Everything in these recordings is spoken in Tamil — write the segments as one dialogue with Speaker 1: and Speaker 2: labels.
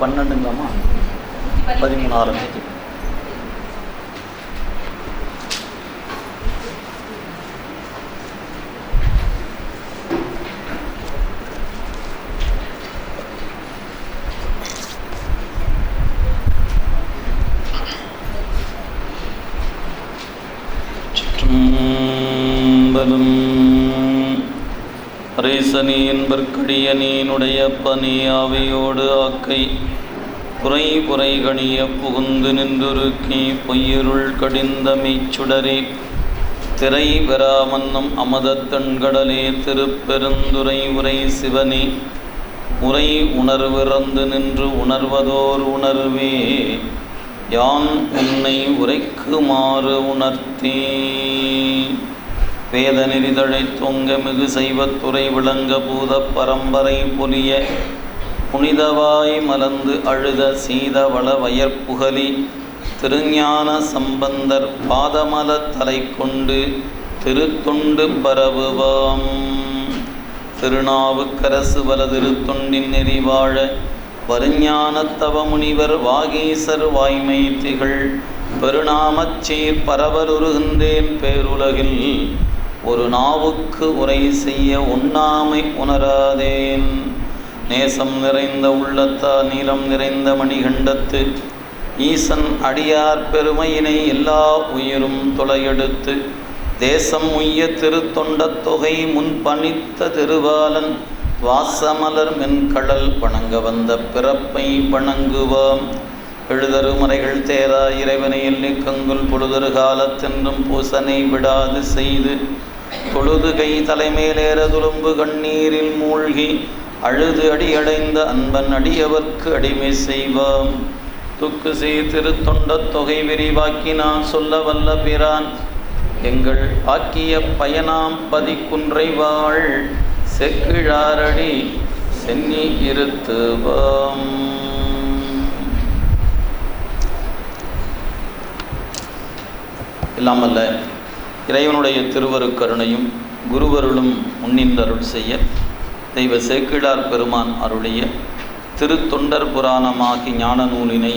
Speaker 1: பன்னெண்டுங்களாமா பதிமூணு என்பற்கடியனீனுடைய பனி ஆவியோடு ஆக்கை. குறை குறை கணிய புகுந்து நின்றுருக்கி பொய்யிருள் கடிந்த மீச்சுடரே திரை பெறாமன்னம் அமதத்தண்கடலே திருப்பெருந்துரை உரை சிவனே. உரை உணர்விறந்து நின்று உணர்வதோர் உணர்வே. யான் உன்னை உரைக்குமாறு உணர்த்தே. வேத நெறிதழை தொங்க மிகு செய்வத்துறை விளங்க பூத பரம்பரை பொலிய புனிதவாய் மலர்ந்து அழுத சீதவள வயற்புகலி திருஞான சம்பந்தர் பாதமல தலை கொண்டு திருத்தொண்டு பரவுவாம். திருநாவுக்கரசு வலதிருத்தொண்டின் நெறி வாழ வருஞானத் வாகீசர் வாய்மை திகழ். பெருநாமச்சீர் பரவலுருகின்றேன் பேருலகில் ஒரு நாவுக்கு உரை செய்ய உண்ணாமை உணராதேன். நேசம் நிறைந்த உள்ளத்தா நீளம் நிறைந்த மணிகண்டத்து ஈசன் அடியார் பெருமையினை எல்லா உயிரும் துளையெடுத்து தேசம் உய்ய திருத்தொண்டத் தொகை முன் பணித்த திருவாலன் வாசமலர் மென்கடல் வணங்க வந்த பிறப்பை வணங்குவாம். எழுதரு மறைகள் தேரா இறைவனை எல்லி கங்குல் காலத்தென்றும் பூசனை விடாது செய்து தொழுது கை தலைமேலேற துளும்பு கண்ணீரில் மூழ்கி அழுது அடியடைந்த அன்பன் அடியவர்க்கு அடிமை செய்வாம். துக்கு செய் திருத்தொண்டத் தொகை விரிவாக்கினான் சொல்ல வல்ல பிரான். எங்கள் ஆக்கிய பயனாம் பதிக்குன்றை வாழ் செக்கிழாரடி சென்னி இருத்துவாம். இல்லாமல்ல இறைவனுடைய திருவருக்கருணையும் குருவருளும் முன்னின்றருள் செய்ய தெய்வ சேக்கிழார் பெருமான் அருளிய திருத்தொண்டர் புராணமாகி ஞான நூலினை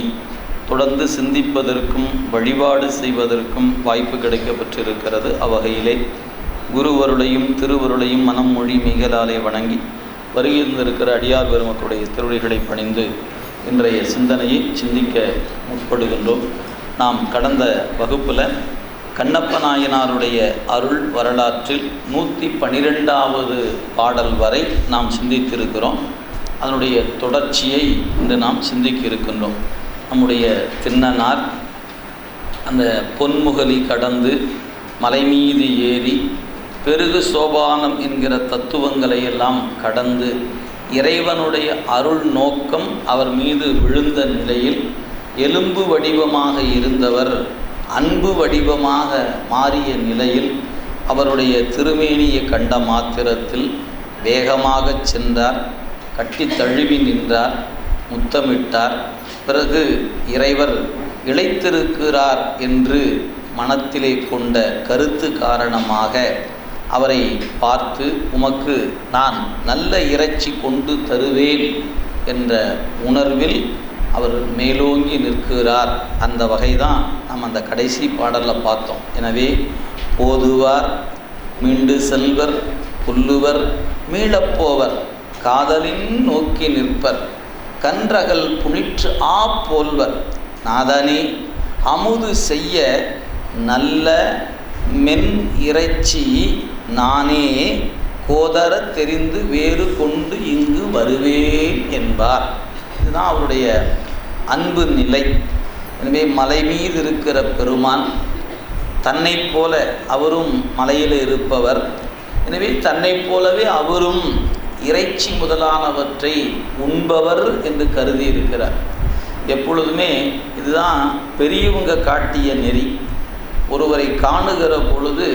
Speaker 1: தொடர்ந்து சிந்திப்பதற்கும் வழிபாடு செய்வதற்கும் வாய்ப்பு கிடைக்கப்பெற்றிருக்கிறது. அவ்வகையிலே குருவருளையும் திருவருளையும் மனம் மொழி மிகளாலே வணங்கி வருகின்றிருக்கிற அடியார் பெருமக்களுடைய திருவடிகளை பணிந்து இன்றைய சிந்தனையை சிந்திக்க முற்படுகின்றோம். நாம் கடந்த வகுப்பில் கண்ணப்ப நாயனாருடைய அருள் வரலாற்றில் நூற்றி பனிரெண்டாவது பாடல் வரை நாம் சிந்தித்திருக்கிறோம். அதனுடைய தொடர்ச்சியை இன்று நாம் சிந்திக்க இருக்கின்றோம். நம்முடைய தின்னனார் அந்த பொன்முகலி கடந்து மலை மீது ஏறி பெருகு சோபானம் என்கிற தத்துவங்களை எல்லாம் கடந்து இறைவனுடைய அருள் நோக்கம் அவர் மீது விழுந்த நிலையில் எலும்பு வடிவமாக இருந்தவர் அன்பு வடிவமாக மாறிய நிலையில் அவருடைய திருமேனியை கண்ட மாத்திரத்தில் வேகமாகச் சென்றார் கட்டி தழுவி நின்றார் முத்தமிட்டார். பிறகு இறைவர் இழைத்திருக்கிறார் என்று மனத்திலே கொண்ட கருத்து காரணமாக அவரை பார்த்து உமக்கு நான் நல்ல இறைச்சி கொண்டு தருவேன் என்ற உணர்வில் அவர் மேலோங்கி நிற்கிறார். அந்த வகை தான் நம்ம அந்த கடைசி பாடலில் பார்த்தோம். எனவே போதுவார் மீண்டு செல்வர் புல்லுவர் மீளப்போவர் காதலின் நோக்கி நிற்பர் கன்றகல் புனிற்று ஆ போல்வர் நாதனே அமுது செய்ய நல்ல மென் இறைச்சி நானே கோதர தெரிந்து வேறு கொண்டு இங்கு வருவேன் என்பார். இதுதான் அவருடைய அன்பு நிலை. எனவே மலை மீது இருக்கிற பெருமான் தன்னைப் போல அவரும் மலையில் இருப்பவர். எனவே தன்னைப் போலவே அவரும் இறைச்சி முதலானவற்றை உண்பவர் என்று கருதி இருக்கிறார். எப்பொழுதுமே இதுதான் பெரியவங்க காட்டிய நெறி. ஒருவரை காணுகிற பொழுது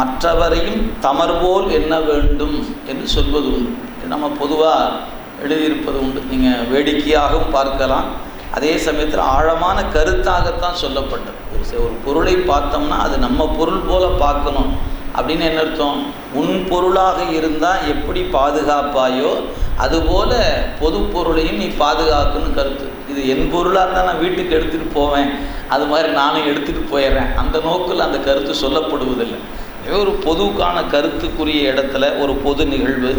Speaker 1: மற்றவரையும் தமர்போல் என்ன வேண்டும் என்று சொல்வது உண்டு. நம்ம பொதுவாக எழுதியிருப்பது உண்டு. நீங்கள் வேடிக்கையாகவும் பார்க்கலாம். அதே சமயத்தில் ஆழமான கருத்தாகத்தான் சொல்லப்பட்டது. ஒரு ஒரு பொருளை பார்த்தோம்னா அது நம்ம பொருள் போல பார்க்கணும். அப்படின்னு என்ன அர்த்தம்? உன் பொருளாக இருந்தால் எப்படி பாதுகாப்பாயோ அதுபோல பொது பொருளையும் நீ பாதுகாக்கணும்னு கருத்து. இது என் பொருளாக இருந்தால் நான் வீட்டுக்கு எடுத்துகிட்டு போவேன். அது மாதிரி நானும் எடுத்துகிட்டு போயிடுறேன். அந்த நோக்கில் அந்த கருத்து சொல்லப்படுவதில்லை. ஒரு பொதுவுக்கான கருத்துக்குரிய இடத்துல ஒரு பொது நிகழ்வு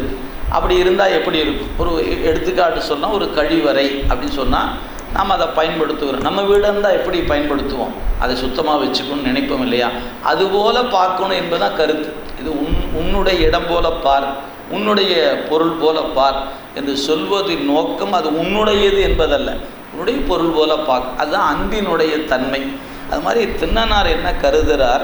Speaker 1: அப்படி இருந்தால் எப்படி இருக்கும்? ஒரு எடுத்துக்காட்டு சொன்னால் ஒரு கழிவறை அப்படின்னு சொன்னால் நாம் அதை பயன்படுத்துகிறோம். நம்ம வீடு இருந்தால் எப்படி பயன்படுத்துவோம்? அதை சுத்தமாக வச்சுக்கணும்னு நினைப்போம் இல்லையா? அதுபோல் பார்க்கணும் என்பதுதான் கருத்து. இது உன் உன்னுடைய இடம் போல பார் உன்னுடைய பொருள் போல பார் என்று சொல்வதின் நோக்கம் அது உன்னுடையது என்பதல்ல. உன்னுடைய பொருள் போல பார்க்க அதுதான் அன்பினுடைய தன்மை. அது மாதிரி திண்ணனார் என்ன கருதுகிறார்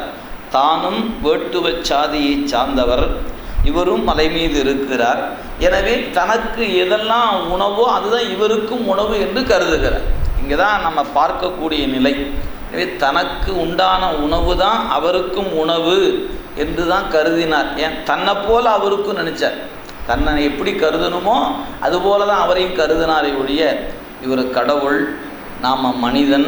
Speaker 1: தானும் வேட்டுவச் சாதியை சார்ந்தவர். இவரும் மலை மீது இருக்கிறார். எனவே தனக்கு எதெல்லாம் உணவோ அதுதான் இவருக்கும் உணவு என்று கருதுகிறார். இங்கே தான் நம்ம பார்க்கக்கூடிய நிலை. எனவே தனக்கு உண்டான உணவு தான் அவருக்கும் உணவு என்று தான் கருதினார். ஏன்? தன்னை போல அவருக்கும் நினைச்சார். தன்னை எப்படி கருதணுமோ அதுபோல தான் அவரையும் கருதினாரே ஒழிய இவர் கடவுள் நாம் மனிதன்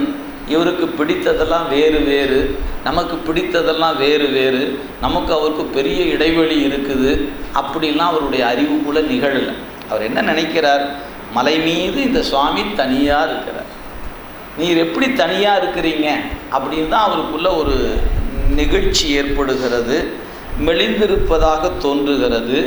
Speaker 1: இவருக்கு பிடித்ததெல்லாம் வேறு வேறு. நமக்கு பிடித்ததெல்லாம் வேறு வேறு. நமக்கு அவருக்கு பெரிய இடைவெளி இருக்குது. அப்படிலாம் அவருடைய அறிவு கூட நிகழலை. அவர் என்ன நினைக்கிறார்? மலை மீது இந்த சுவாமி தனியாக இருக்கிறார். நீர் எப்படி தனியாக இருக்கிறீங்க? அப்படின்னு தான் அவருக்குள்ள ஒரு நிகழ்ச்சி ஏற்படுகிறது. மெலிந்திருப்பதாக தோன்றுகிறது.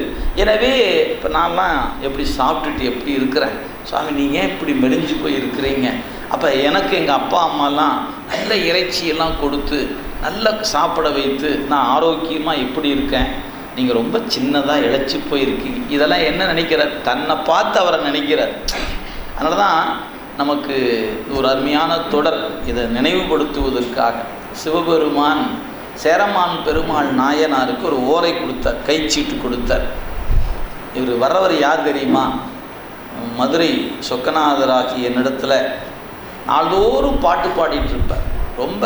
Speaker 1: எனவே இப்போ நான்லாம் எப்படி சாப்பிட்டுட்டு எப்படி இருக்கிறேன்? சுவாமி நீங்கள் ஏன் இப்படி மெலிஞ்சு போய் இருக்கிறீங்க அப்போ எனக்கு எங்கள் அப்பா அம்மாலாம் நல்ல இறைச்சியெல்லாம் கொடுத்து நல்லா சாப்பிட வைத்து நான் ஆரோக்கியமாக எப்படி இருக்கேன்? நீங்கள் ரொம்ப சின்னதாக இழைச்சி போயிருக்கீங்க. இதெல்லாம் என்ன நினைக்கிறார் தன்னை பார்த்து அவரை நினைக்கிறார் அதனால தான் நமக்கு ஒரு அருமையான தொடர் இதை நினைவுபடுத்துவதற்காக. சிவபெருமான் சேரமான் பெருமாள் நாயனாருக்கு ஒரு ஓலை கொடுத்தார் கைச்சீட்டு கொடுத்தார். இவர் வர்றவர் யார் தெரியுமா? மதுரை சொக்கநாதராகிய என்னிடத்துல நாள்தோறும் பாட்டு பாடிட்டு இருப்பார். ரொம்ப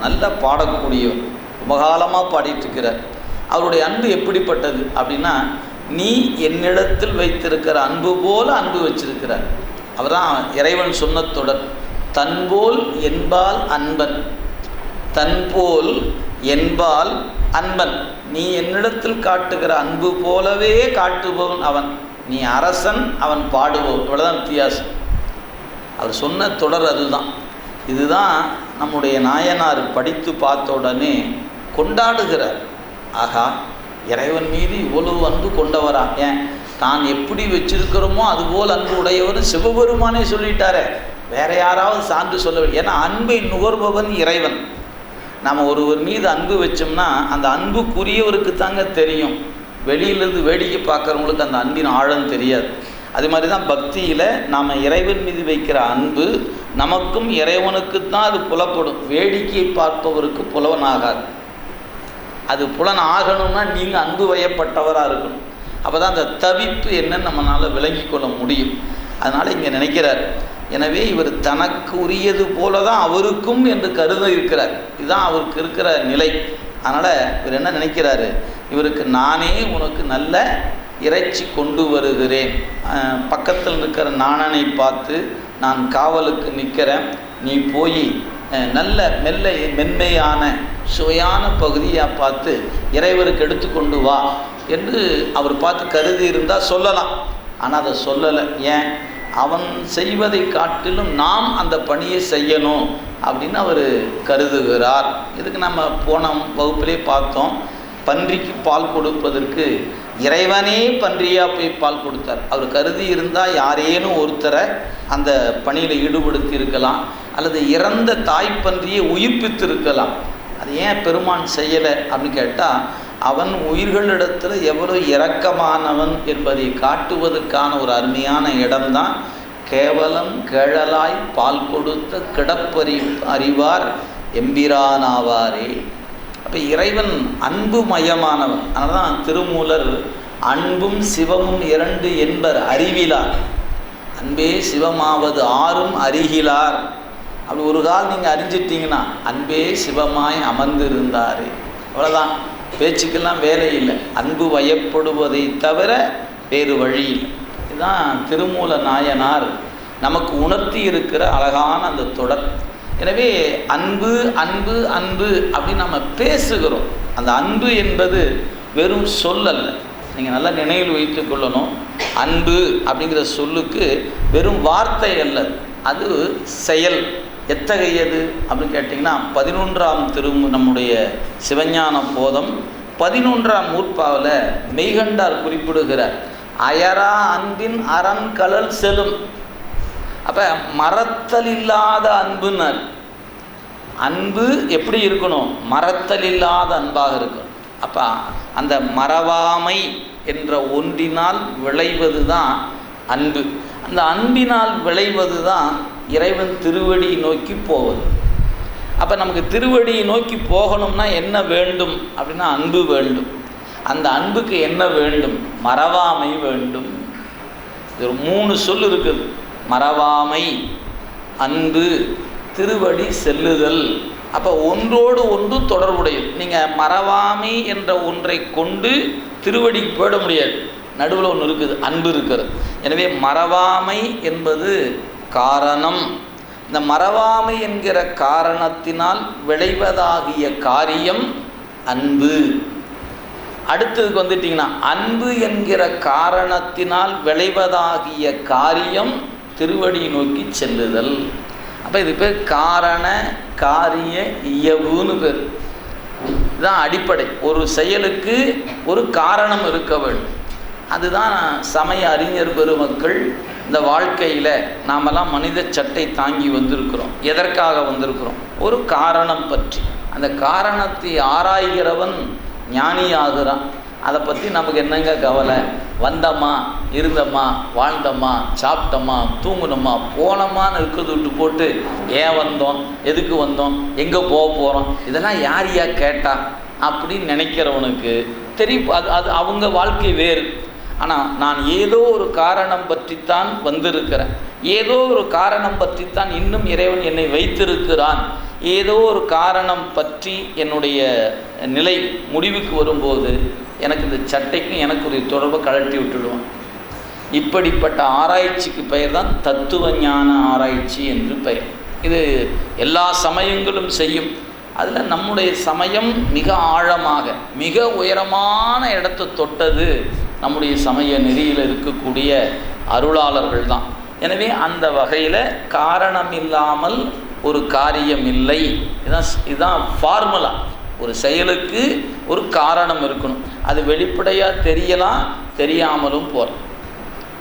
Speaker 1: நல்லா பாடக்கூடியவர் ரொம்ப காலமாக பாடிட்டுருக்கிறார் அவருடைய அன்பு எப்படிப்பட்டது அப்படின்னா நீ என்னிடத்தில் வைத்திருக்கிற அன்பு போல் அன்பு வச்சிருக்கிறார். அவர்தான் இறைவன் சொன்ன தொடர். தன்போல் என்பால் அன்பன். தன்போல் என்பால் அன்பன். நீ என்னிடத்தில் காட்டுகிற அன்பு போலவே காட்டுபவன் அவன். நீ அரசன் அவன் பாடுபவன். இவ்வளோதான் வித்தியாசம். அவர் சொன்ன தொடர் அதுதான். இதுதான் நம்முடைய நாயனார் படித்து பார்த்த உடனே கொண்டாடுகிறார். ஆகா இறைவன் மீது இவ்வளவு அன்பு கொண்டவரா? ஏன்? தான் எப்படி வச்சிருக்கிறோமோ அதுபோல் அன்பு உடையவர் சிவபெருமானே சொல்லிட்டாரே. வேற யாராவது சான்று சொல்ல ஏன்னா அன்பை நுகர்பவன் இறைவன். நம்ம ஒருவர் மீது அன்பு வச்சோம்னா அந்த அன்புக்குரியவருக்கு தாங்க தெரியும். வெளியிலிருந்து வேடிக்கை பார்க்குறவங்களுக்கு அந்த அன்பின் ஆழம் தெரியாது. அது மாதிரி தான் பக்தியில் நாம் இறைவன் மீது வைக்கிற அன்பு நமக்கும் இறைவனுக்கு தான் அது புலப்படும். வேடிக்கையை பார்ப்பவருக்கு புலவன் ஆகாது அது புலன் ஆகணும்னா நீங்கள் அன்பு வயப்பட்டவராக இருக்கணும். அப்போ தான் அந்த தவிப்பு என்னன்னு நம்மளால் விளங்கி கொள்ள முடியும். அதனால் இங்கே நினைக்கிறார் எனவே இவர் தனக்கு உரியது போல தான் அவருக்கும் என்று கருத இருக்கிறார். இதுதான் அவருக்கு இருக்கிற நிலை. அதனால் இவர் என்ன நினைக்கிறாரு? இவருக்கு நானே உனக்கு நல்ல இறைச்சி கொண்டு வருகிறேன். பக்கத்தில் இருக்கிற நாணனை பார்த்து நான் காவலுக்கு நிற்கிறேன். நீ போய் நல்ல மெல்ல மென்மையான சுவையான பகுதியாக பார்த்து இறைவருக்கு எடுத்து கொண்டு வா. என்று அவர் பார்த்து கருதி இருந்தால் சொல்லலாம். ஆனால் அதை சொல்லலை. ஏன்? அவன் செய்வதை காட்டிலும் நாம் அந்த பணியை செய்யணும் அப்படின்னு அவர் கருதுகிறார். இதுக்கு நம்ம போன வகுப்பிலே பார்த்தோம். பன்றிக்கு பால் கொடுப்பதற்கு இறைவனே பன்றியாக போய் பால் கொடுத்தார். அவர் கருதி இருந்தால் யாரேனும் ஒருத்தரை அந்த பணியில் ஈடுபடுத்தி இருக்கலாம் அல்லது இறந்த தாய்ப்பன்றியை உயிர்ப்பித்திருக்கலாம். அது ஏன் பெருமான் செய்யலை அப்படின்னு கேட்டால் அவன் உயிர்களிடத்தில் எவ்வளோ இரக்கமானவன் என்பதை காட்டுவதற்கான ஒரு அருமையான இடம்தான் கேவலம் கேழலாய் பால் கொடுத்த கிடப்பறி அறிவார் எம்பிரானாவாரே. அப்போ இறைவன் அன்பு மயமானவன். அதனால தான் திருமூலர் அன்பும் சிவமும் இரண்டு என்பர் அறிவிலார். அன்பே சிவமாவது ஆறும் அறிகிலார். அப்படி ஒரு கால் நீங்கள் அறிஞ்சிட்டிங்கன்னா அன்பே சிவமாய் அமர்ந்திருந்தார். அவ்வளோதான் பேச்சுக்கெல்லாம் வேலை இல்லை. அன்பு வயப்படுவதை தவிர வேறு வழி இல்லை. இதுதான் திருமூல நாயனார் நமக்கு உணர்த்தி இருக்கிற அழகான அந்த தொடர். எனவே அன்பு அன்பு அன்பு அப்படின்னு நம்ம பேசுகிறோம். அந்த அன்பு என்பது வெறும் சொல் அல்ல. நீங்கள் நல்லா நினைவில் வைத்து கொள்ளணும். அன்பு அப்படிங்கிற சொல்லுக்கு வெறும் வார்த்தை அல்ல. அது செயல். எத்தகையது அப்படின்னு கேட்டிங்கன்னா பதினொன்றாம் திரு நம்முடைய சிவஞான போதம் பதினொன்றாம் நூற்பாவில் மெய்கண்டார் குறிப்பிடுகிறார். அயரா அன்பின் அரண்கலல் செலும். அப்போ மறத்தல் இல்லாத அன்புன்னார். அன்பு எப்படி இருக்கணும்? மறத்தல் இல்லாத அன்பாக இருக்கணும். அப்போ அந்த மறவாமை என்ற ஒன்றினால் விளைவது தான் அன்பு. அந்த அன்பினால் விளைவது தான் இறைவன் திருவடியை நோக்கி போவது. அப்போ நமக்கு திருவடியை நோக்கி போகணும்னா என்ன வேண்டும்? அப்படின்னா அன்பு வேண்டும். அந்த அன்புக்கு என்ன வேண்டும்? மறவாமை வேண்டும். இது ஒரு மூணு சொல் இருக்குது. மறவாமை. அன்பு திருவடி செல்லுதல். அப்போ ஒன்றோடு ஒன்று தொடர்புடையது. நீங்கள் மறவாமை என்ற ஒன்றை கொண்டு திருவடிக்கு போயிட முடியாது. நடுவில் ஒன்று இருக்குது அன்பு இருக்கிறது. எனவே மறவாமை என்பது காரணம். இந்த மறவாமை என்கிற காரணத்தினால் விளைவதாகிய காரியம் அன்பு. அடுத்ததுக்கு வந்துட்டிங்கன்னா அன்பு என்கிற காரணத்தினால் விளைவதாகிய காரியம் திருவடியை நோக்கி செல்லுதல். அப்போ இது பேர் காரண காரிய இயவுன்னு பேர். இதுதான் அடிப்படை. ஒரு செயலுக்கு ஒரு காரணம் இருக்க வேண்டும். அதுதான் சமய அறிஞர் பெருமக்கள் இந்த வாழ்க்கையில் நாமெல்லாம் மனித சட்டை தாங்கி வந்திருக்கிறோம். எதற்காக வந்திருக்கிறோம்? ஒரு காரணம் பற்றி. அந்த காரணத்தை ஆராய்கிறவன் ஞானியாகிறான். அதை பற்றி நமக்கு என்னங்க கவலை? வந்தோமா இருந்தோமா வாழ்ந்தோமா சாப்பிட்டோமா தூங்குனோமா போனோமான்னு இருக்கிறது விட்டு போட்டு ஏன் வந்தோம்? எதுக்கு வந்தோம்? எங்கே போக போகிறோம் இதெல்லாம் யார் யா கேட்டா? அப்படின்னு நினைக்கிறவனுக்கு தெரியும். அது அது அவங்க வாழ்க்கை வேறு. ஆனால் நான் ஏதோ ஒரு காரணம் பற்றித்தான் வந்திருக்கிறேன். ஏதோ ஒரு காரணம் பற்றித்தான் இன்னும் இறைவன் என்னை வைத்திருக்கிறான். ஏதோ ஒரு காரணம் பற்றி என்னுடைய நிலை முடிவுக்கு வரும்போது எனக்கு இந்த சட்டைக்கும் எனக்கு ஒரு தொடர்பை கழட்டி விட்டுடுவான். இப்படிப்பட்ட ஆராய்ச்சிக்கு பெயர் தான் தத்துவ ஞான ஆராய்ச்சி என்று பெயர். இது எல்லா சமயங்களும் செய்யும். அதில் நம்முடைய சமயம் மிக ஆழமாக மிக உயரமான இடத்தை தொட்டது நம்முடைய சமய நெறியில் இருக்கக்கூடிய அருளாளர்கள் தான். எனவே அந்த வகையில் காரணம் இல்லாமல் ஒரு காரியம் இல்லை. இதுதான் இதுதான் ஃபார்முலா ஒரு செயலுக்கு ஒரு காரணம் இருக்கணும். அது வெளிப்படையாக தெரியலாம் தெரியாமலும் போகலாம்.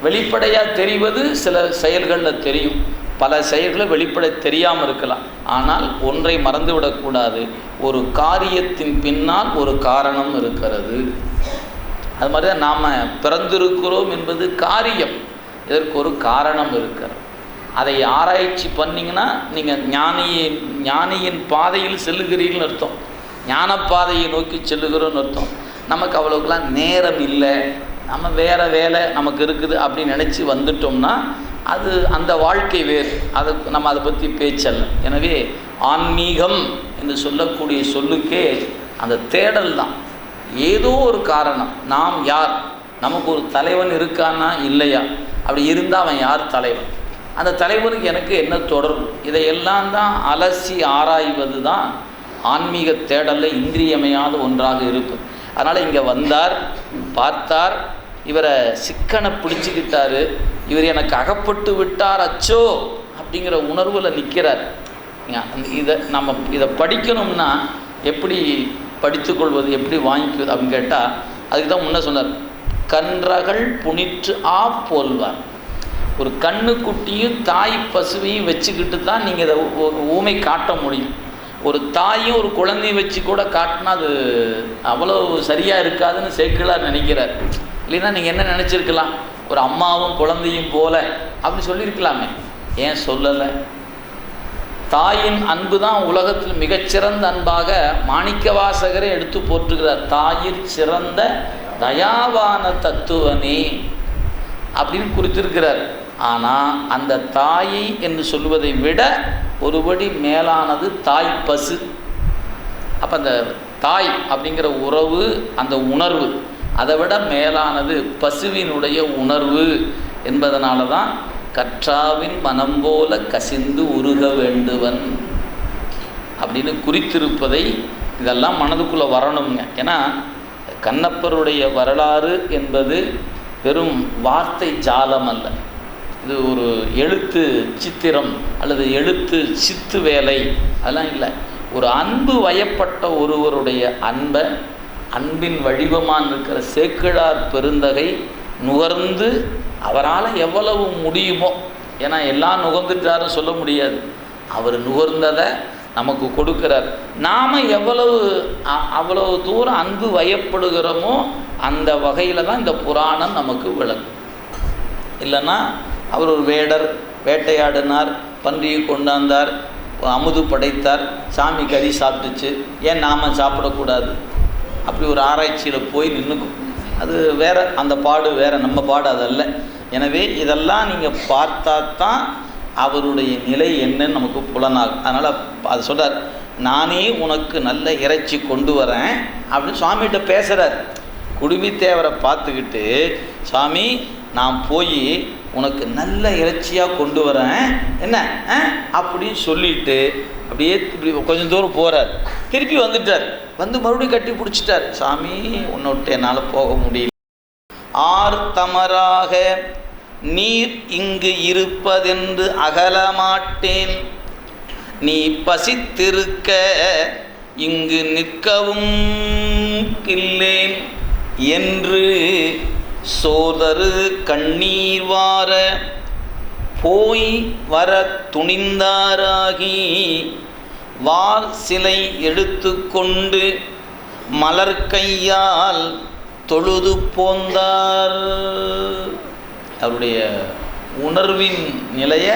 Speaker 1: வெளிப்படையாக தெரிவது சில செயல்களில் தெரியும். பல செயல்களை வெளிப்படை தெரியாமல் இருக்கலாம். ஆனால் ஒன்றை மறந்துவிடக்கூடாது ஒரு காரியத்தின் பின்னால் ஒரு காரணம் இருக்கிறது. அது மாதிரி தான் நாம் பிறந்திருக்கிறோம் என்பது காரியம். இதற்கு ஒரு காரணம் இருக்கிறது. அதை ஆராய்ச்சி பண்ணிங்கன்னா நீங்கள் ஞானியின் ஞானியின் பாதையில் செல்லுகிறீர்கள்னு அர்த்தம். ஞானப்பாதையை நோக்கி செல்லுகிறோன்னு அர்த்தம். நமக்கு அவ்வளோக்கெல்லாம் நேரம் இல்லை. நம்ம வேறு வேலை நமக்கு இருக்குது அப்படின்னு நினச்சி வந்துட்டோம்னா அது அந்த வாழ்க்கை வேறு. அது நம்ம அதை பற்றி பேச்சல்ல. எனவே ஆன்மீகம் என்று சொல்லக்கூடிய சொல்லுக்கே அந்த தேடல் தான். ஏதோ ஒரு காரணம். நாம் யார்? நமக்கு ஒரு தலைவன் இருக்கானா? இல்லையா? அப்படி இருந்தால் அவன் யார் தலைவன்? அந்த தலைவனுக்கு எனக்கு என்ன தொடர்பு? இதையெல்லாம் தான் அலசி ஆராய்வது தான் ஆன்மீக தேடலில் இன்றியமையாத ஒன்றாக இருக்கும். அதனால் இங்கே வந்தார் பார்த்தார் இவரை சிக்கனை பிடிச்சிக்கிட்டாரு இவர் எனக்கு அகப்பட்டு விட்டார் அச்சோ அப்படிங்கிற உணர்வில் நிற்கிறார் இதை நம்ம இதை படிக்கணும்னா எப்படி படித்துக்கொள்வது எப்படி வாங்கிக்குவது அப்படின்னு கேட்டால் அதுக்கு தான் முன்ன சொன்னார். கன்றகள் புனிற்று ஆ போல்வார். ஒரு கண்ணுக்குட்டியும் தாய் பசுவையும் வச்சுக்கிட்டு தான் நீங்கள் இதை ஊமை காட்ட முடியும். ஒரு தாயும் ஒரு குழந்தையும் வச்சு கூட காட்டினா அது அவ்வளோ சரியாக இருக்காதுன்னு சேக்கிழார் நினைக்கிறார். இல்லைன்னா நீங்கள் என்ன நினச்சிருக்கலாம்? ஒரு அம்மாவும் குழந்தையும் போல அப்படின்னு சொல்லியிருக்கலாமே. ஏன் சொல்லலை? தாயின் அன்பு தான் உலகத்தில் மிகச்சிறந்த அன்பாக மாணிக்க வாசகரை எடுத்து போற்றுகிறார். தாயிற் சிறந்த தயாவான தத்துவனே அப்படின்னு குறித்திருக்கிறார். ஆனால் அந்த தாயை என்று சொல்வதை விட ஒருபடி மேலானது தாய் பசு. அப்போ அந்த தாய் அப்படிங்கிற உறவு அந்த உணர்வு அதை விட மேலானது பசுவினுடைய உணர்வு என்பதனால தான் கற்றாவின் மனம் போல கசிந்து உருக வேண்டுவன் அப்படின்னு குறித்திருப்பதை இதெல்லாம் மனதுக்குள்ளே வரணுங்க ஏன்னா கண்ணப்பருடைய வரலாறு என்பது வெறும் வார்த்தை ஜாலம் அல்ல. இது ஒரு எழுத்து சித்திரம் அல்லது எழுத்து சித்து வேலை. அதெல்லாம் இல்லை. ஒரு அன்பு வயப்பட்ட ஒருவருடைய அன்பை அன்பின் வடிவமாக இருக்கிற சேக்கிழார் பெருந்தகை நுகர்ந்து அவரால் எவ்வளவு முடியுமோ ஏன்னா எல்லாம் நுகர்ந்துட்டாரும் சொல்ல முடியாது. அவர் நுகர்ந்ததை நமக்கு கொடுக்கிறார். நாம் எவ்வளவு அவ்வளவு தூரம் அன்பு வயப்படுகிறோமோ அந்த வகையில் தான் இந்த புராணம் நமக்கு விளக்கும் இல்லைன்னா அவர் ஒரு வேடர் வேட்டையாடினார் பன்றியை கொண்டாந்தார் அமுது படைத்தார் சாமி கறி சாப்பிட்டுச்சு. ஏன் நாம் சாப்பிடக்கூடாது? அப்படி ஒரு ஆராய்ச்சியில் போய் நின்றுக்கும் அது வேற அந்த பாடு வேற நம்ம பாடு அதல்ல. எனவே இதெல்லாம் நீங்கள் பார்த்தா தான் அவருடைய நிலை என்னன்னு நமக்கு புலனாகும். அதனால் அது சொல்கிறார் நானே உனக்கு நல்ல இறைச்சி கொண்டு வரேன் அப்படின்னு சுவாமிகிட்ட பேசுகிறார் குடுமித்தேவரை பார்த்துக்கிட்டு சாமி நான் போய் உனக்கு நல்ல இறைச்சியாக கொண்டு வரேன். என்ன? ஆ?" அப்படின்னு சொல்லிட்டு அப்படியே இப்படி கொஞ்சம் தூரம் போகிறார் திருப்பி வந்துட்டார். வந்து மறுபடியும் கட்டி பிடிச்சிட்டார். சாமி உன்னை என்னால் போக முடியல. ஆர் தமராக நீர் இங்கு இருப்பதென்று அகலமாட்டேன். நீ பசித்திருக்க இங்கு நிற்கவும் கில்லேன் என்று சோதரு கண்ணீர் வார போய் வர துணிந்தாராகி வார் சிலை எடுத்துக்கொண்டு மலர் கையால் தொழுது போந்தார். அவருடைய உணர்வின் நிலையை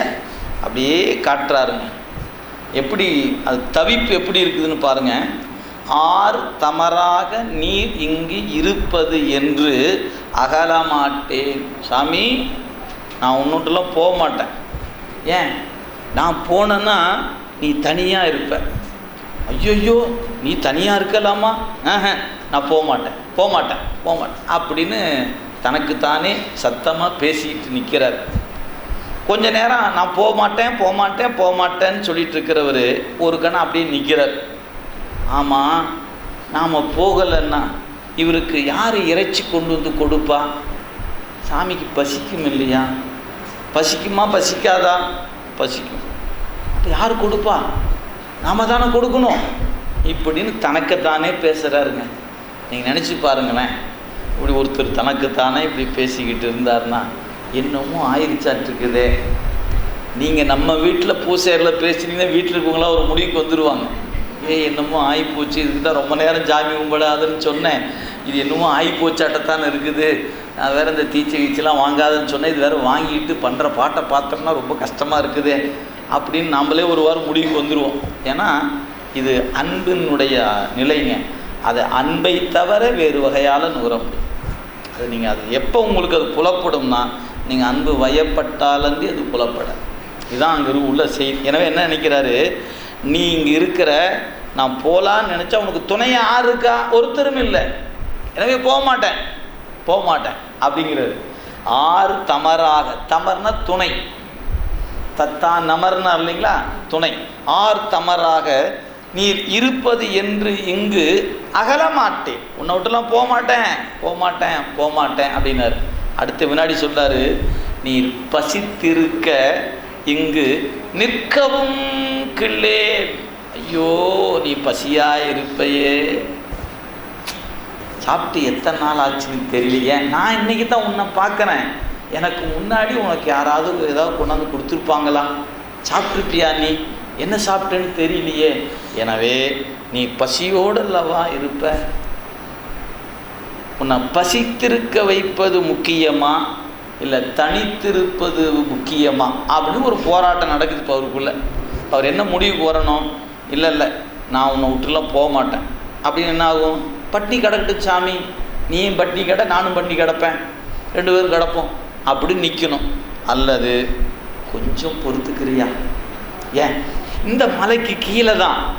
Speaker 1: அப்படியே காட்டுறாருங்க. எப்படி அது தவிப்பு எப்படி இருக்குதுன்னு பாருங்கள் ஆர் தமராக நீர் இங்கு இருப்பது என்று அகலமாட்டேன். சாமி நான் உன்னுட்டெல்லாம் போக மாட்டேன். ஏன்? நான் போனேன்னா நீ தனியாக இருப்ப. ஐயோயோ நீ தனியாக இருக்கலாமா? ஆஹ நான் போக மாட்டேன். போக மாட்டேன். போக மாட்டேன். அப்படின்னு தனக்குத்தானே சத்தமாக பேசிக்கிட்டு நிற்கிறார் கொஞ்ச நேரம் நான் போக மாட்டேன் போக மாட்டேன் போக மாட்டேன்னு சொல்லிட்டு இருக்கிறவர் ஒரு கணம் அப்படியே நிற்கிறார் ஆமாம் நாம் போகலைன்னா இவருக்கு யார் இறைச்சி கொண்டு வந்து கொடுப்பா? சாமிக்கு பசிக்கும் இல்லையா? பசிக்குமா பசிக்காதா? பசிக்கும். யார் கொடுப்பா? நாம் தானே கொடுக்கணும். இப்படின்னு தனக்குத்தானே பேசுகிறாருங்க நீங்கள் நினச்சி பாருங்களேன். இப்படி ஒருத்தர் தனக்குத்தானே இப்படி பேசிக்கிட்டு இருந்தார்னா என்னமோ ஆயிருச்சாட்டிருக்குதே. நீங்கள் நம்ம வீட்டில் பூசையரில் பேசுனீங்கன்னா வீட்டில் இருக்கவங்களாம் ஒரு முடிவுக்கு வந்துடுவாங்க ஏ என்னமோ ஆகிப்போச்சு இதுக்கு தான் ரொம்ப நேரம் ஜாமி கும்பிடாதுன்னு சொன்னேன். இது என்னமோ ஆகிப்போச்சாட்டத்தான் இருக்குது. நான் வேறு இந்த தீச்சை கீச்செல்லாம் வாங்காதுன்னு சொன்னேன். இது வேறு வாங்கிட்டு பண்ணுற பாட்டை பார்த்தோம்னா ரொம்ப கஷ்டமாக இருக்குது. அப்படின்னு நம்மளே ஒரு வாரம் முடிவுக்கு வந்துடுவோம் ஏன்னா இது அன்பினுடைய நிலைங்க. அதை அன்பை தவிர வேறு வகையால் நுகர முடியும். அது நீங்கள் அது எப்போ உங்களுக்கு அது புலப்படும்னா நீங்கள் அன்பு வயப்பட்டாலன்றி அது புலப்பட இதுதான் அங்கே உள்ள செய்தி. எனவே என்ன நினைக்கிறாரு? நீ இங்கே இருக்கிற நான் போகலான்னு நினச்சா உனக்கு துணையை யார் இருக்கா? ஒருத்தரும் இல்லை. எனவே போக மாட்டேன். போக மாட்டேன். அப்படிங்கிறது. ஆறு தமராக. தமர்னா துணை. தத்தா நமர்னா இல்லைங்களா? துணை. ஆர் தமராக நீர் இருப்பது என்று இங்கு அகலமாட்டேன். உன்னை விட்டுலாம் போக மாட்டேன். போக மாட்டேன். போக மாட்டேன். அப்படின்னாரு. அடுத்த வினாடி சொல்கிறாரு நீர் பசித்திருக்க இங்கு நிற்கவும் கிள்ளேன். ஐயோ நீ பசியாக இருப்பையே சாப்பிட்டு எத்தனை நாள் ஆச்சுன்னு தெரியலையே. நான் இன்னைக்கு தான் உன்னை பார்க்குறேன். எனக்கு முன்னாடி உனக்கு யாராவது ஏதாவது கொண்டாந்து கொடுத்துருப்பாங்களா? சாப்பிட்ருப்பியா நீ? என்ன சாப்பிட்டேன்னு தெரியலையே. எனவே நீ பசியோடு அல்லவா இருப்ப. உன்னை பசித்திருக்க வைப்பது முக்கியமாக இல்லை தனித்திருப்பது முக்கியமா? அப்படின்னு ஒரு போராட்டம் நடக்குது இப்போ அவருக்குள்ள. அவர் என்ன முடிவுக்கு வரணும்? இல்லை இல்லை நான் உன்னை விட்டுலாம் போக மாட்டேன். அப்படின்னு என்ன ஆகும்? பட்னி கிடக்கட்டு சாமி. நீயும் பட்னி கிட நானும் பட்னி கிடப்பேன். ரெண்டு பேரும் கிடப்போம். அப்படின்னு நிற்கணும் அல்லது கொஞ்சம் பொறுத்துக்கிறியா? ஏன்? இந்த மலைக்கு கீழே தான்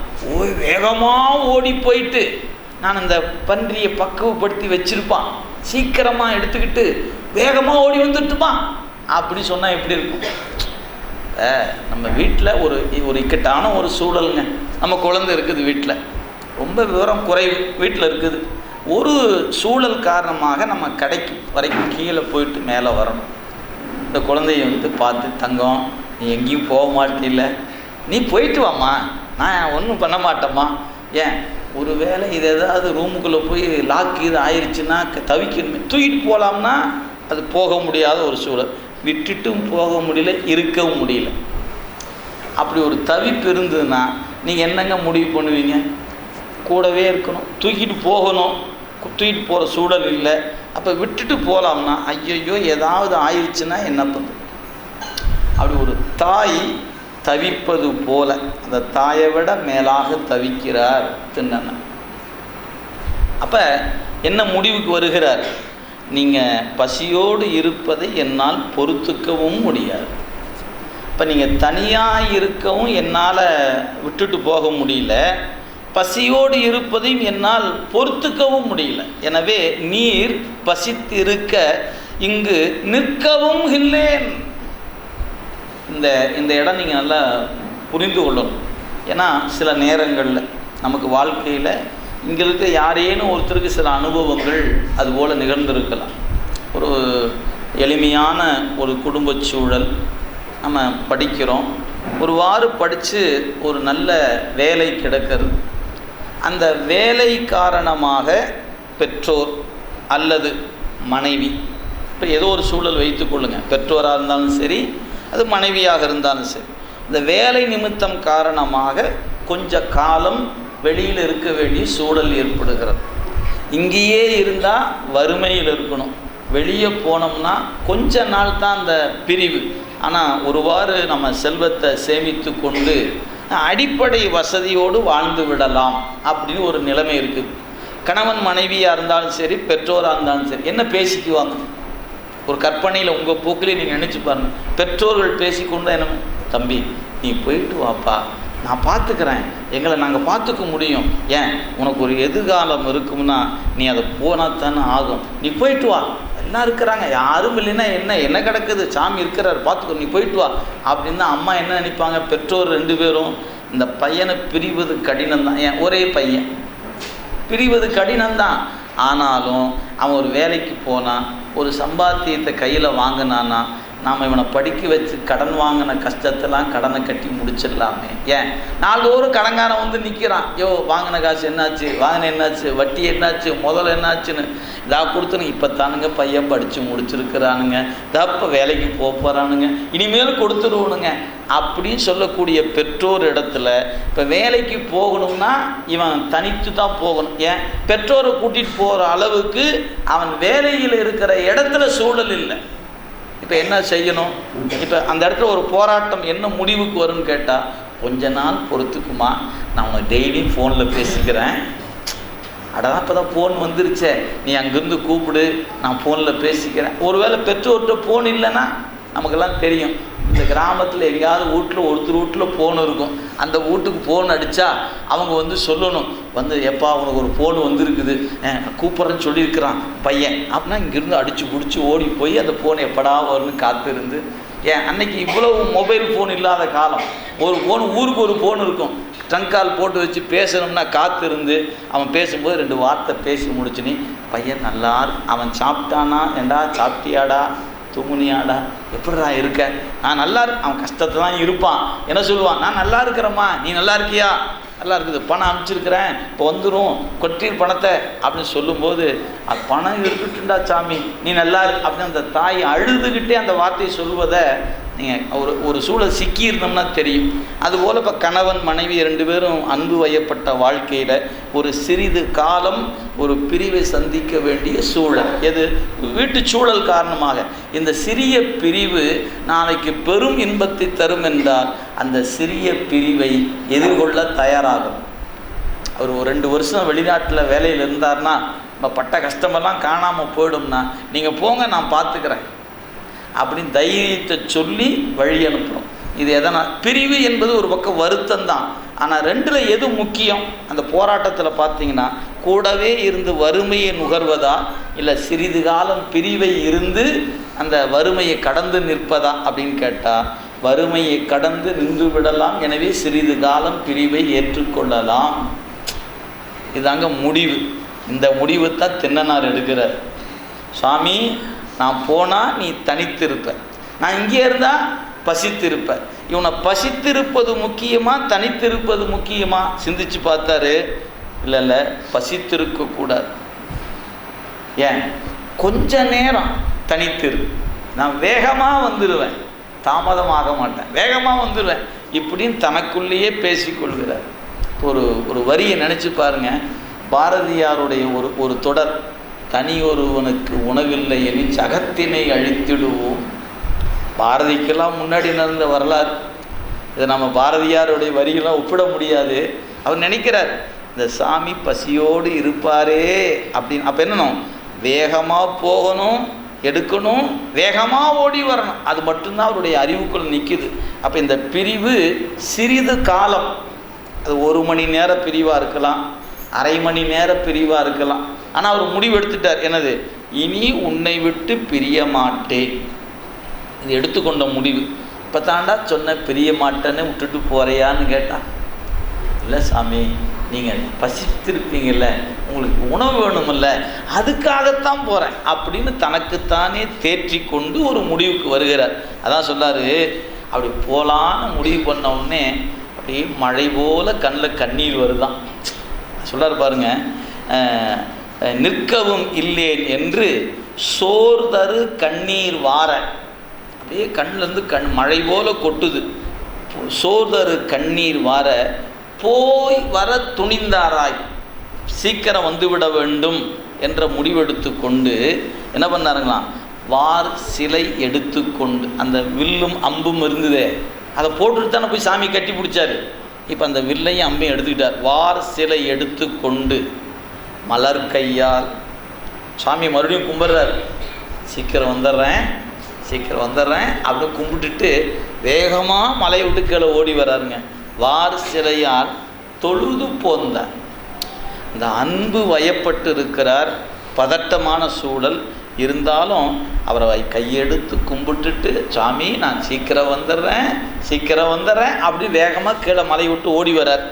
Speaker 1: வேகமாக ஓடி போயிட்டு நான் இந்த பன்றியை பக்குவப்படுத்தி வச்சிருப்பான். சீக்கிரமாக எடுத்துக்கிட்டு வேகமாக ஓடி வந்துட்டுமா அப்படி சொன்னால் எப்படி இருக்கும்? நம்ம வீட்டில் ஒரு ஒரு இக்கட்டான ஒரு சூழலுங்க. நம்ம குழந்தை இருக்குது வீட்டில் ரொம்ப விவரம் குறைவு வீட்டில் இருக்குது. ஒரு சூழல் காரணமாக நம்ம கடைக்கு வரைக்கும் கீழே போயிட்டு மேலே வரணும். இந்த குழந்தைய வந்து பார்த்து தங்கம் நீ எங்கேயும் போக மாட்டில்ல. நீ போயிட்டு வாம்மா. நான் ஒன்றும் பண்ண மாட்டேம்மா. ஏன்? ஒருவேளை இது ஏதாவது ரூமுக்குள்ளே போய் லாக் இது ஆயிடுச்சுன்னா தவிக்கணுமே. தூக்கிட்டு போகலாம்னா அது போக முடியாத ஒரு சூழல். விட்டுட்டும் போக முடியல இருக்கவும் முடியல. அப்படி ஒரு தவிப்பு இருந்ததுன்னா நீங்கள் என்னங்க முடிவு பண்ணுவீங்க? கூடவே இருக்கணும். தூக்கிட்டு போகணும். தூக்கிட்டு போகிற சூழல் இல்லை. அப்போ விட்டுட்டு போகலாம்னா ஐயையோ ஏதாவது ஆயிடுச்சுன்னா என்ன பண்ணுறது அப்படி ஒரு தாய் தவிப்பது போல அந்த தாயை விட மேலாக தவிக்கிறார் திண்ணன் அப்போ என்ன முடிவுக்கு வருகிறார்? நீங்கள் பசியோடு இருப்பதை என்னால் பொறுத்துக்கவும் முடியாது. இப்போ நீங்கள் தனியாக இருக்கவும் என்னால் விட்டுட்டு போக முடியல. பசியோடு இருப்பதையும் என்னால் பொறுத்துக்கவும் முடியல. எனவே நீர் பசித்திருக்க இங்கு நிற்கவும் இல்லேன். இந்த இந்த இடம் நீங்கள் நல்லா புரிந்து கொள்ளணும். ஏன்னா சில நேரங்களில் நமக்கு வாழ்க்கையில் இங்கே இருக்க யாரேனும் ஒருத்தருக்கு சில அனுபவங்கள் அதுபோல் நிகழ்ந்திருக்கலாம். ஒரு எளிமையான ஒரு குடும்பச் சூழல் நம்ம படிக்கிறோம். ஒருவாறு படித்து ஒரு நல்ல வேலை கிடைக்கிறது. அந்த வேலை காரணமாக பெற்றோர் அல்லது மனைவி இப்போ ஏதோ ஒரு சூழல் வைத்துக்கொள்ளுங்க பெற்றோராக இருந்தாலும் சரி அது மனைவியாக இருந்தாலும் சரி. இந்த வேலை நிமித்தம் காரணமாக கொஞ்ச காலம் வெளியில் இருக்க வேண்டிய சூழல் ஏற்படுகிறது. இங்கேயே இருந்தால் வறுமையில் இருக்கணும். வெளியே போனோம்னா கொஞ்ச நாள் தான் அந்த பிரிவு. ஆனால் ஒருவாறு நம்ம செல்வத்தை சேமித்து கொண்டு அடிப்படை வசதியோடு வாழ்ந்து விடலாம் அப்படின்னு ஒரு நிலைமை இருக்குது. கணவன் மனைவியாக இருந்தாலும் சரி பெற்றோராக இருந்தாலும் சரி என்ன பேசிக்குவாங்க? ஒரு கற்பனையில் உங்கள் போக்கிலே நீங்கள் நினச்சி பாருங்கள் பெற்றோர்கள் பேசிக்கொண்டு என்ன? தம்பி நீ போயிட்டு வாப்பா. நான் பார்த்துக்கிறேன் எங்களை நாங்கள் பார்த்துக்க முடியும். ஏன்? உனக்கு ஒரு எதிர்காலம் இருக்கும்னா நீ அதை போனால் தானே ஆகும். நீ போயிட்டு வா. எல்லாம் இருக்கிறாங்க. யாரும் இல்லைன்னா என்ன? என்ன கிடக்குது? சாமி இருக்கிறார். பார்த்துக்கோ நீ போயிட்டு வா. அப்படின்னு அம்மா என்ன நினைப்பாங்க? பெற்றோர் ரெண்டு பேரும் இந்த பையனை பிரிவது கடினம் தான் ஏன்? ஒரே பையன். பிரிவது கடினம்தான். ஆனாலும் அவன் ஒரு வேலைக்கு போனான் ஒரு சம்பாத்தியத்தை கையில் வாங்கினான்னா நாம் இவனை படிக்க வச்சு கடன் வாங்கின கஷ்டத்தெல்லாம் கடனை கட்டி முடிச்சிடலாமே. ஏன்? நாள்தோறும் கடங்காரன் வந்து நிற்கிறான் யோ வாங்கின காசு என்னாச்சு? வாங்கின என்னாச்சு? வட்டி என்னாச்சு? முதல்ல என்னாச்சுன்னு. இதாக கொடுத்துன்னு இப்போ தானுங்க பையன் படித்து முடிச்சிருக்கிறானுங்க. தப்ப வேலைக்கு போக போகிறானுங்க இனிமேல் கொடுத்துருவணுங்க அப்படின்னு சொல்லக்கூடிய பெற்றோர் இடத்துல இப்போ வேலைக்கு போகணும்னா இவன் தனித்து தான் போகணும். ஏன்? பெற்றோரை கூட்டிகிட்டு போகிற அளவுக்கு அவன் வேலையில் இருக்கிற இடத்துல சூழல் இல்லை. இப்போ என்ன செய்யணும்? இப்போ அந்த இடத்துல ஒரு போராட்டம் என்ன முடிவுக்கு வரும்னு கேட்டால் கொஞ்ச நாள் பொறுத்துக்குமா நான் உனக்கு டெய்லியும் ஃபோனில் பேசிக்கிறேன். அடதான் இப்போ தான் ஃபோன் வந்துருச்சே. நீ அங்கேருந்து கூப்பிடு நான் ஃபோனில் பேசிக்கிறேன். ஒருவேளை பெற்றோர்கிட்ட ஃபோன் இல்லைன்னா நமக்கெல்லாம் தெரியும். இந்த கிராமத்தில் எங்கேயாவது வீட்டில் ஒருத்தர் வீட்டில் ஃபோன் இருக்கும். அந்த வீட்டுக்கு ஃபோன் அடித்தா அவங்க வந்து சொல்லணும். வந்து எப்பா அவனுக்கு ஒரு ஃபோன் வந்துருக்குது. கூப்பிட்றேன்னு சொல்லியிருக்கிறான் பையன். அப்படின்னா இங்கேருந்து அடித்து பிடிச்சி ஓடி போய் அந்த ஃபோன் எப்படா வரும்னு காத்திருந்து ஏன் அன்னைக்கு இவ்வளவு மொபைல் ஃபோன் இல்லாத காலம். ஒரு ஃபோன் ஊருக்கு ஒரு ஃபோன் இருக்கும். ட்ரங்க் கால் போட்டு வச்சு பேசணும்னா காத்திருந்து அவன் பேசும்போது ரெண்டு வார்த்தை பேசி முடிச்சுனி பையன் நல்லா அவன் சாப்பிட்டானா? ஏண்டா சாப்பிட்டியாடா? தூங்குனியாடா எப்படிடா இருக்க? நான் நல்லா இரு அவன் கஷ்டத்தை தான் இருப்பான். என்ன சொல்லுவான்? நான் நல்லா இருக்கிறேம்மா. நீ நல்லா இருக்கியா? நல்லா இருக்குது. பணம் அனுப்பிச்சிருக்கிறேன். இப்போ வந்துடும் கொட்டீர் பணத்தை அப்படின்னு சொல்லும்போது அது பணம் இருக்கட்டும்டா சாமி. நீ நல்லா இரு. அப்படின்னு அந்த தாய் அழுதுகிட்டே அந்த வார்த்தையை சொல்வதை நீங்கள் ஒரு ஒரு சூழல் சிக்கியிருந்தோம்னா தெரியும். அதுபோல் இப்போ கணவன் மனைவி ரெண்டு பேரும் அன்பு வயப்பட்ட வாழ்க்கையில் ஒரு சிறிது காலம் ஒரு பிரிவை சந்திக்க வேண்டிய சூழல். எது? வீட்டு சூழல் காரணமாக. இந்த சிறிய பிரிவு நாளைக்கு பெரும் இன்பத்தை தரும் என்றால் அந்த சிறிய பிரிவை எதிர்கொள்ள தயாராகும். அவர் ஒரு ரெண்டு வருஷம் வெளிநாட்டில் வேலையில் இருந்தார்னா நம்ம பட்ட கஷ்டமெல்லாம் காணாமல் போயிடும்னா நீங்கள் போங்க நான் பார்த்துக்கிறேன் அப்படின்னு தைரியத்தை சொல்லி வழி அனுப்புகிறோம் இது எதனா பிரிவு என்பது ஒரு பக்கம் வருத்தம் தான் ஆனால் ரெண்டில் எது முக்கியம்? அந்த போராட்டத்தில் பார்த்தீங்கன்னா கூடவே இருந்து வறுமையை நுகர்வதா இல்லை சிறிது காலம் பிரிவை இருந்து அந்த வறுமையை கடந்து நிற்பதா அப்படின்னு கேட்டால் வறுமையை கடந்து நின்று விடலாம் எனவே சிறிது காலம் பிரிவை ஏற்றுக்கொள்ளலாம். இதாங்க முடிவு. இந்த முடிவு தான் தின்னனார் எடுக்கிறார். சாமி நான் போனால் நீ தனித்திருப்ப. நான் இங்கே இருந்தால் பசித்திருப்ப. இவனை பசித்திருப்பது முக்கியமா தனித்திருப்பது முக்கியமா? சிந்திச்சு பார்த்தாரு. இல்லை இல்லை பசித்திருக்கக்கூடாது ஏன்? கொஞ்ச நேரம் தனித்திரு. நான் வேகமாக வந்துடுவேன் தாமதமாக மாட்டேன். வேகமாக வந்துடுவேன் இப்படின்னு தனக்குள்ளேயே பேசிக்கொள்கிறார். ஒரு ஒரு வரியை நினச்சி பாருங்கள் பாரதியாருடைய ஒரு ஒரு தொடர். தனியொருவனுக்கு உணவில்லை எனி சகத்தினை அழித்திடுவோம். பாரதிக்கெல்லாம் முன்னாடி நடந்த வரலாறு. இதை நம்ம பாரதியாருடைய வரியெல்லாம் ஒப்பிட முடியாது. அவர் நினைக்கிறார் இந்த சாமி பசியோடு இருப்பாரே அப்படின்னு. அப்போ என்னணும் வேகமாக போகணும் எடுக்கணும் வேகமாக ஓடி வரணும். அது மட்டும்தான் அவருடைய அறிவுக்குள் நிற்குது அப்போ இந்த பிரிவு சிறிது காலம் அது ஒரு மணி நேர பிரிவாக இருக்கலாம் அரை மணி நேர பிரிவாக இருக்கலாம். ஆனால் அவர் முடிவு எடுத்துட்டார். என்னது? இனி உன்னை விட்டு பிரிய மாட்டேன். இது எடுத்துக்கொண்ட முடிவு. இப்போ தாண்டா சொன்ன பிரிய மாட்டேன்னு விட்டுட்டு போறியான்னு கேட்டான் இல்லை சாமி நீங்கள் பசித்திருப்பீங்கள்ல உங்களுக்கு உணவு வேணுமில்ல அதுக்காகத்தான் போகிறேன் அப்படின்னு தனக்குத்தானே தேற்றி கொண்டு ஒரு முடிவுக்கு வருகிறார். அதான் சொல்லாரு அப்படி போகலான்னு முடிவு பண்ண உடனே அப்படியே மழை போல கண்ணில் கண்ணீர் வருதான். சொல்லார் பாருங்க நிற்கவும் இல்லேன் என்று சோர்தரு கண்ணீர் வார. அப்படியே கண்ணிலேருந்து கண் மழை போல கொட்டுது. சோர்தரு கண்ணீர் வார. போய் வர துணிந்தாராய். சீக்கிரம் வந்துவிட வேண்டும் என்ற முடிவெடுத்து கொண்டு என்ன பண்ணாருங்களாம் வார் சிலை எடுத்துக்கொண்டு அந்த வில்லும் அம்பும் இருந்ததே. அதை போட்டுட்டு தானே போய் சாமி கட்டி பிடிச்சாரு. இப்போ அந்த வில்லையும் அம்பையும் எடுத்துக்கிட்டார். வார் சிலை எடுத்து கொண்டு மலர் கையால். சாமி மறுபடியும் கும்பிட்றாரு. சீக்கிரம் வந்துடுறேன் சீக்கிரம் வந்துடுறேன். அப்படின்னு கும்பிட்டுட்டு வேகமாக மலையை விட்டு கீழே ஓடி வராருங்க வார் சிலையால் தொழுது போந்தார். இந்த அன்பு வயப்பட்டு இருக்கிறார். பதட்டமான சூழல் இருந்தாலும் அவரை கையெடுத்து கும்பிட்டுட்டு சாமி நான் சீக்கிரம் வந்துடுறேன் சீக்கிரம் வந்துடுறேன். அப்படி வேகமாக கீழே மலை விட்டு ஓடி வரார்